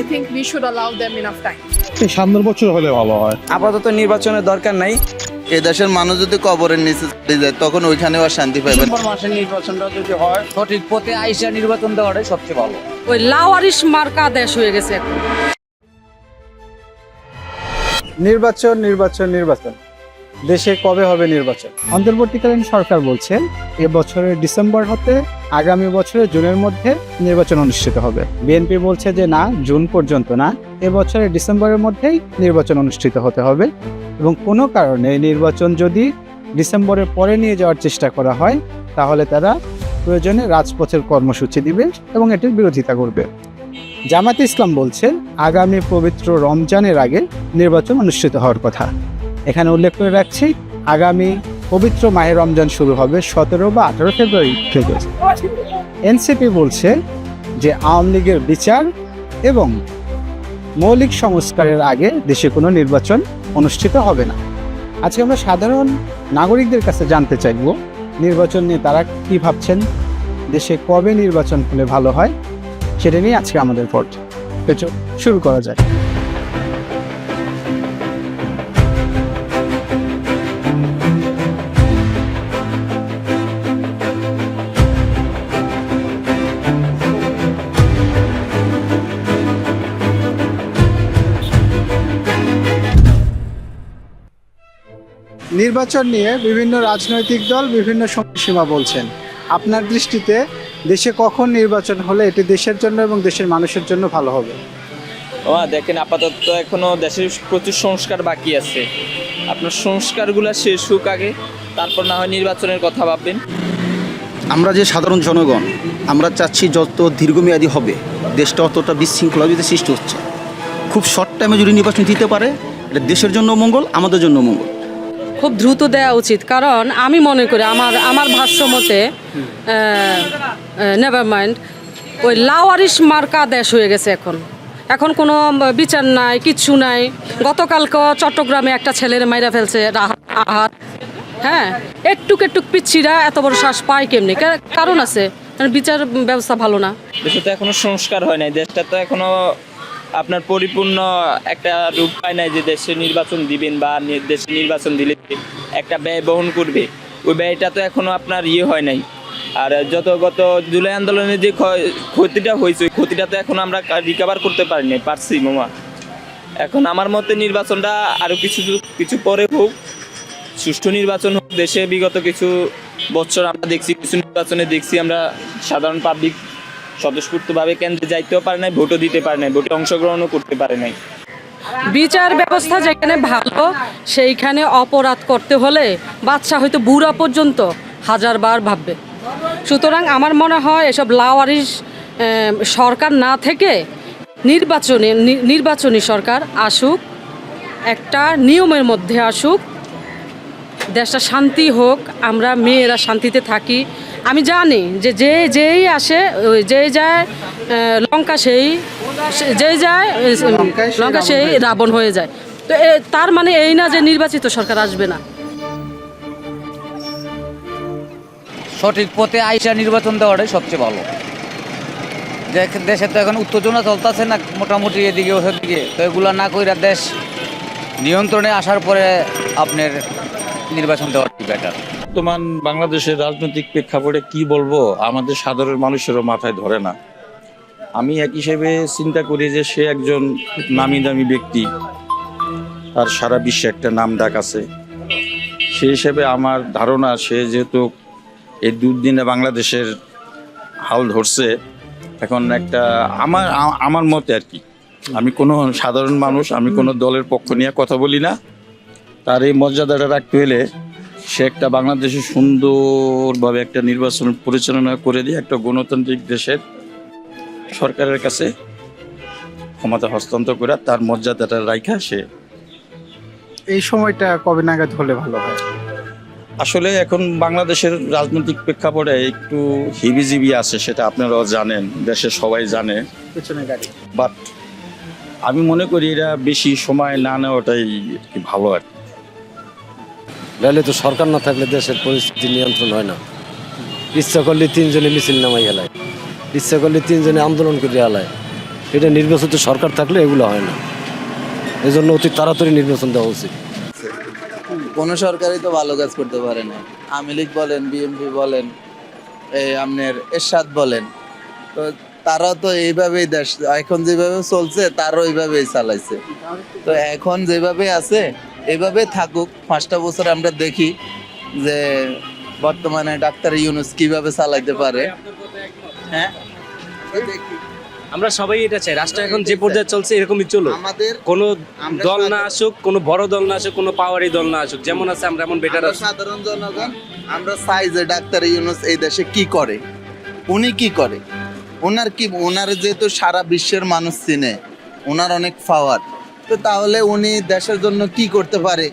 I think we should allow them enough time. সামনের বছর হলে ভালো হয়। আপাতত নির্বাচনের দরকার নাই। এ দেশের মানুষ যদি কবরের নিচে চলে যায় তখন ওইখানেও আর শান্তি। ডিসেম্বর মাসের নির্বাচনটা যদি হয় সঠিক পথে আইসা নির্বাচন দেওয়াটাই সবচেয়ে ভালো। ওই লাওয়ারিশ মার্কা দেশ হয়ে গেছে। এখন নির্বাচন নির্বাচন নির্বাচন। দেশে কবে হবে নির্বাচন? অন্তর্বর্তীকালীন সরকার বলছেন এ বছরের ডিসেম্বর হতে আগামী বছরের জুনের মধ্যে নির্বাচন অনুষ্ঠিত হবে। বিএনপি বলছে যে না, জুন পর্যন্ত না এ বছরের ডিসেম্বরের মধ্যেই নির্বাচন অনুষ্ঠিত হতে হবে এবং কোনো কারণে নির্বাচন যদি ডিসেম্বরের পরে নিয়ে যাওয়ার চেষ্টা করা হয়, তাহলে তারা প্রয়োজনে রাজপথের কর্মসূচি দিবে এবং এটির বিরোধিতা করবে। জামাত ইসলাম বলছে, আগামী পবিত্র রমজানের আগে নির্বাচন অনুষ্ঠিত হওয়ার কথা। এখানে উল্লেখ করে রাখছি, আগামী পবিত্র মাহে রমজান শুরু হবে সতেরো বা আঠেরো ফেব্রুয়ারি থেকে। এনসিপি বলছে যে আওয়ামী লীগের বিচার এবং মৌলিক সংস্কারের আগে দেশে কোনো নির্বাচন অনুষ্ঠিত হবে না। আজকে আমরা সাধারণ নাগরিকদের কাছে জানতে চাইব, নির্বাচন নিয়ে তারা কি ভাবছেন, দেশে কবে নির্বাচন হলে ভালো হয়, সেটা নিয়ে আজকে আমাদের পর্ব তো শুরু করা যায় নির্বাচন নিয়ে বিভিন্ন রাজনৈতিক দল বিভিন্ন সময়সীমা বলছেন। আপনার দৃষ্টিতে দেশে কখন নির্বাচন হলে এটি দেশের জন্য এবং দেশের মানুষের জন্য ভালো হবে? ও দেখেন আপাতত এখনও দেশের প্রচুর সংস্কার বাকি আছে। আপনার সংস্কারগুলো শেষ হোক আগে তারপর না হয় নির্বাচনের কথা ভাববেন। আমরা যে সাধারণ জনগণ আমরা চাচ্ছি যত দীর্ঘমেয়াদী হবে দেশটা অতটা বিশৃঙ্খলা যদি সৃষ্টি হচ্ছে। খুব শর্ট টাইমে যদি নির্বাচন দিতে পারে এটা দেশের জন্য মঙ্গল আমাদের জন্য মঙ্গল। খুব দ্রুত দেওয়া উচিত। কারণ আমি মনে করি আমার আমার ভাষ্য মতে নেভার মাইন্ড ওই লাওয়ারিশ মার্কা দেশ হয়ে গেছে এখন। এখন কোনো বিচার নাই কিচ্ছু নাই। গতকালকে চট্টগ্রামে একটা ছেলের মাইরা ফেলছে আহাত। হ্যাঁ একটুক একটুক পিচ্ছিরা এত বড় শ্বাস পায় কেমনি? কারণ আছে। কারণ বিচার ব্যবস্থা ভালো না। দেশে তো এখনও সংস্কার হয় নাই দেশটা তো এখনও আপনার পরিপূর্ণ একটা রূপ পায় নাই যে দেশে নির্বাচন দিবেন বা দেশে নির্বাচন দিলে একটা ব্যয় বহন করবে। ওই ব্যয়টা তো এখনও আপনার ইয়ে হয় নাই। আর যত গত জুলাই আন্দোলনে যে ক্ষতিটা হয়েছে, ওই ক্ষতিটা তো এখন আমরা রিকভার করতে পারিনি পারছি মামা। এখন আমার মতে নির্বাচনটা আরও কিছু কিছু পরে হোক, সুষ্ঠু নির্বাচন হোক, দেশে বিগত কিছু বছর আমরা দেখছি, কিছু নির্বাচনে দেখছি আমরা সাধারণ পাবলিক স্বতঃস্ফূর্তভাবে কেন্দ্রে যাইতেও পারে নাই, ভোটও দিতে পারে নাই, ভোটে অংশগ্রহণও করতে পারে নাই। বিচার ব্যবস্থা যেখানে ভালো, সেইখানে অপরাধ করতে হলে বাচ্চা হয়তো বুড়া পর্যন্ত হাজারবার ভাববে। সুতরাং আমার মনে হয় এসব লাওয়ারিশ সরকার না থেকে নির্বাচনে নির্বাচনী সরকার আসুক, একটা নিয়মের মধ্যে আসুক দেশটা শান্তি হোক আমরা মেয়েরা শান্তিতে থাকি। আমি জানি যে যে যেই আসে ওই যে যায় লঙ্কা সেই যেই যায় লঙ্কা সেই রাবণ হয়ে যায়। তো তার মানে এই না যে নির্বাচিত সরকার আসবে না। সঠিক পথে আইসা নির্বাচন দেওয়াটাই সবচেয়ে ভালো। দেখ- দেশে তো এখন উত্তেজনা চলতেছে না মোটামুটি এদিকে ওদিকে। তো এগুলো না কইরা দেশ নিয়ন্ত্রণে আসার পরে আপনার নির্বাচন দেওয়াটাই বেটার বর্তমান বাংলাদেশের রাজনৈতিক প্রেক্ষাপটে কি বলব, আমাদের সাধারণ মানুষেরও মাথায় ধরে না। আমি এক হিসেবে চিন্তা করি যে সে একজন নামি দামি ব্যক্তি, তার সারা বিশ্বে একটা নাম ডাক আছে। সেই হিসেবে আমার ধারণা, সে যেহেতু এই দুর্দিনে বাংলাদেশের হাল ধরছে, এখন একটা আমার আমার মতে আর কি। আমি কোনো সাধারণ মানুষ, আমি কোনো দলের পক্ষ নিয়ে কথা বলি না। তার এই মর্যাদাটা রাখতে হলে সে একটা বাংলাদেশে সুন্দরভাবে একটা নির্বাচন পরিচালনা করে দিয়ে একটা গণতান্ত্রিক দেশের সরকারের কাছে ক্ষমতা হস্তান্তর করে তার মর্যাদাটা রাখা সে। এই সময়টা কবে নাগাদ হলে ভালো হয়? আসলে এখন বাংলাদেশের রাজনৈতিক প্রেক্ষাপটে একটু হিবিজিবি আছে সেটা আপনারাও জানেন দেশের সবাই জানে। বাট আমি মনে করি এরা বেশি সময় না নেওয়াটাই ভালো আর কি। নাহলে তো সরকার না থাকলে দেশের পরিস্থিতি নিয়ন্ত্রণ হয় না। ইচ্ছা করলে তিনজনে মিছিল নামাই হেলায়। ইচ্ছা করলে তিনজনে আন্দোলন করে হেলায়। এটা নির্বাচিত সরকার থাকলে এগুলো হয় না। এই জন্য অতি তাড়াতাড়ি নির্বাচন দেওয়া উচিত। কোনো সরকারই তো ভালো কাজ করতে পারে না। আওয়ামী লীগ বলেন, বিএনপি বলেন, এই আপনার এরশাদ বলেন। তো তারা তো এইভাবেই দেশ, এখন যেভাবে চলছে, তারও এইভাবেই চালাইছে। তো এখন যেভাবে আছে এইভাবে থাকুক পাঁচটা বছর আমরা দেখি যে বর্তমানে ডাক্তার ইউনুস কীভাবে চালাইতে পারে। হ্যাঁ? আমরা সবাই এটা চাই রাষ্ট্র এখন যে পর্যায়ে চলছে এরকমই চলুক। আমাদের কোনো দল না আসুক কোনো বড় দল না আসুক কোনো পাওয়ারি দল না আসুক যেমন আছে আমরা এমন বেটার সাধারণ জনগণ আমরা চাই যে ডাক্তার ইউনুস এই দেশে কি করে উনি কি করে। ওনার কি ওনার যেহেতু সারা বিশ্বের মানুষ চিনে ওনার অনেক পাওয়ার তো তাহলে উনি দেশের জন্য কি করতে পারে?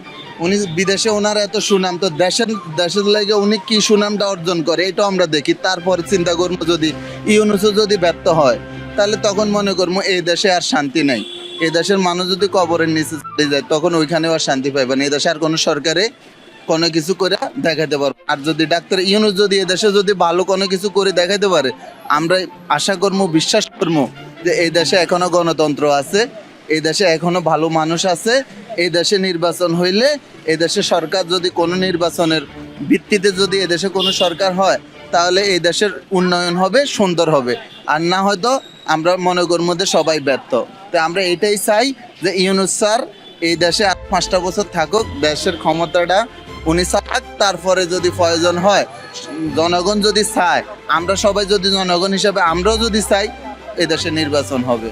উনি বিদেশে ওনার এত সুনাম, তো দেশের দেশের লাগে উনি কি সুনামটা অর্জন করে? এটা আমরা দেখি। তারপরে চিন্তা করব যদি ইউনুসও যদি ব্যর্থ হয়, তাহলে তখন মনে করব এই দেশে আর শান্তি নাই। এই দেশের মানুষ যদি কবরের নিচে চলে যায়, তখন ওইখানেও আর শান্তি পাইবে না। এই দেশে আর কোনো সরকারে কোনো কিছু করে দেখাতে পারব আর যদি ডাক্তার ইউনুস যদি এদেশে যদি ভালো কোনো কিছু করে দেখাতে পারে, আমরা আশা করব, বিশ্বাস করব যে এই দেশে এখনও গণতন্ত্র আছে। এই দেশে এখনও ভালো মানুষ আছে। এই দেশে নির্বাচন হইলে এই দেশে সরকার যদি কোনো নির্বাচনের ভিত্তিতে যদি এদেশে কোনো সরকার হয়, তাহলে এই দেশের উন্নয়ন হবে, সুন্দর হবে। আর না হয়তো আমরা মনে করব যে সবাই ব্যর্থ। তো আমরা এটাই চাই যে ইউনুস স্যার এই দেশে আর পাঁচটা বছর থাকুক, দেশের ক্ষমতাটা উনি চাক তারপরে যদি প্রয়োজন হয়, জনগণ যদি চায়, আমরা সবাই যদি জনগণ হিসাবে আমরাও যদি চাই, এই দেশে নির্বাচন হবে।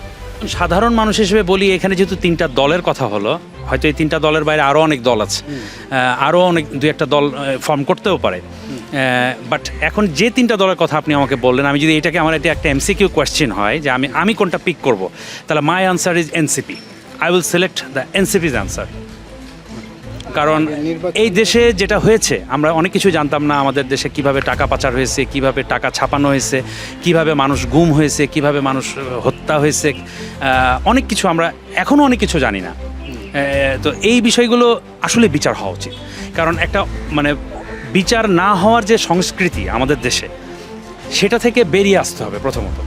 সাধারণ মানুষ হিসেবে বলি এখানে যেহেতু তিনটা দলের কথা হলো হয়তো এই তিনটা দলের বাইরে আরও অনেক দল আছে। আরও অনেক দুই একটা দল ফর্ম করতেও পারে। বাট এখন যে তিনটা দলের কথা আপনি আমাকে বললেন আমি যদি এটাকে আমার এটা একটা এমসিকিউ কোয়েশ্চেন হয় যে আমি আমি কোনটা পিক করব তাহলে my answer is NCP I will select the NCP's answer কারণ এই দেশে যেটা হয়েছে, আমরা অনেক কিছু জানতাম না আমাদের দেশে কীভাবে টাকা পাচার হয়েছে, কীভাবে টাকা ছাপানো হয়েছে, কীভাবে মানুষ গুম হয়েছে, কীভাবে মানুষ হত্যা হয়েছে অনেক কিছু আমরা এখনও অনেক কিছু জানি না। তো এই বিষয়গুলো আসলে বিচার হওয়া উচিত। কারণ একটা মানে বিচার না হওয়ার যে সংস্কৃতি আমাদের দেশে, সেটা থেকে বেরিয়ে আসতে হবে প্রথমত।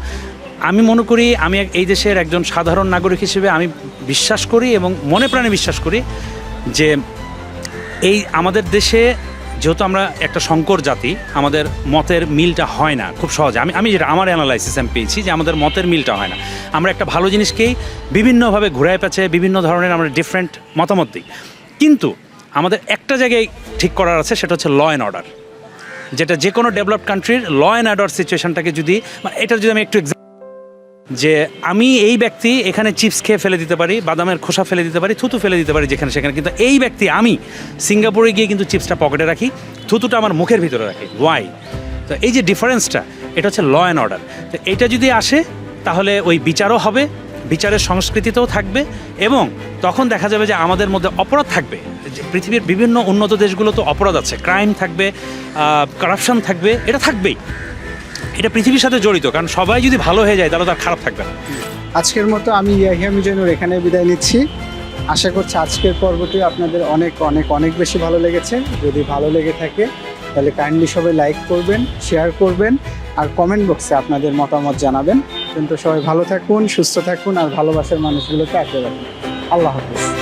আমি মনে করি, আমি এই দেশের একজন সাধারণ নাগরিক হিসেবে আমি বিশ্বাস করি এবং মনে প্রাণে বিশ্বাস করি যে এই আমাদের দেশে যেহেতু আমরা একটা সংকর জাতি, আমাদের মতের মিলটা হয় না খুব সহজে। আমি আমি যেটা, আমার অ্যানালাইসিস আমি পেয়েছি যে আমাদের মতের মিলটা হয় না। আমরা একটা ভালো জিনিসকেই বিভিন্নভাবে ঘুরায় পেঁচে বিভিন্ন ধরনের আমরা ডিফারেন্ট মতামত দিই। কিন্তু আমাদের একটা জায়গায় ঠিক করার আছে, সেটা হচ্ছে ল অ্যান্ড অর্ডার যেটা যে কোনো ডেভেলপড কান্ট্রির ল অ্যান্ড অর্ডার সিচুয়েশনটাকে যদি মানে এটা যদি আমি একটু যে আমি এই ব্যক্তি এখানে চিপস খেয়ে ফেলে দিতে পারি, বাদামের খোসা ফেলে দিতে পারি, থুতু ফেলে দিতে পারি যেখানে সেখানে। কিন্তু এই ব্যক্তি, আমি সিঙ্গাপুরে গিয়ে কিন্তু চিপসটা পকেটে রাখি, থুতুটা আমার মুখের ভিতরে রাখি। ওয়াই তো এই যে ডিফারেন্সটা এটা হচ্ছে ল অ্যান্ড অর্ডার তো এটা যদি আসে, তাহলে ওই বিচারও হবে, বিচারের সংস্কৃতিতেও থাকবে এবং তখন দেখা যাবে যে আমাদের মধ্যে অপরাধ থাকবে। পৃথিবীর বিভিন্ন উন্নত দেশগুলো তো অপরাধ আছে। ক্রাইম থাকবে কারাপশন থাকবে, এটা থাকবেই। এটা পৃথিবীর সাথে জড়িত, কারণ সবাই যদি ভালো হয়ে যায় তাহলে তার খারাপ থাকবে না। আজকের মতো আমি ইয়াহিয়া মিজানুর এখানে বিদায় নিচ্ছি। আশা করছি আজকের পর্বটি আপনাদের অনেক অনেক অনেক বেশি ভালো লেগেছে। যদি ভালো লেগে থাকে, তাহলে কাইন্ডলি সবাই লাইক করবেন শেয়ার করবেন, আর কমেন্ট বক্সে আপনাদের মতামত জানাবেন। কিন্তু সবাই ভালো থাকুন, সুস্থ থাকুন, আর ভালোবাসার মানুষগুলোকে রাখুন। আল্লাহ হাফিজ।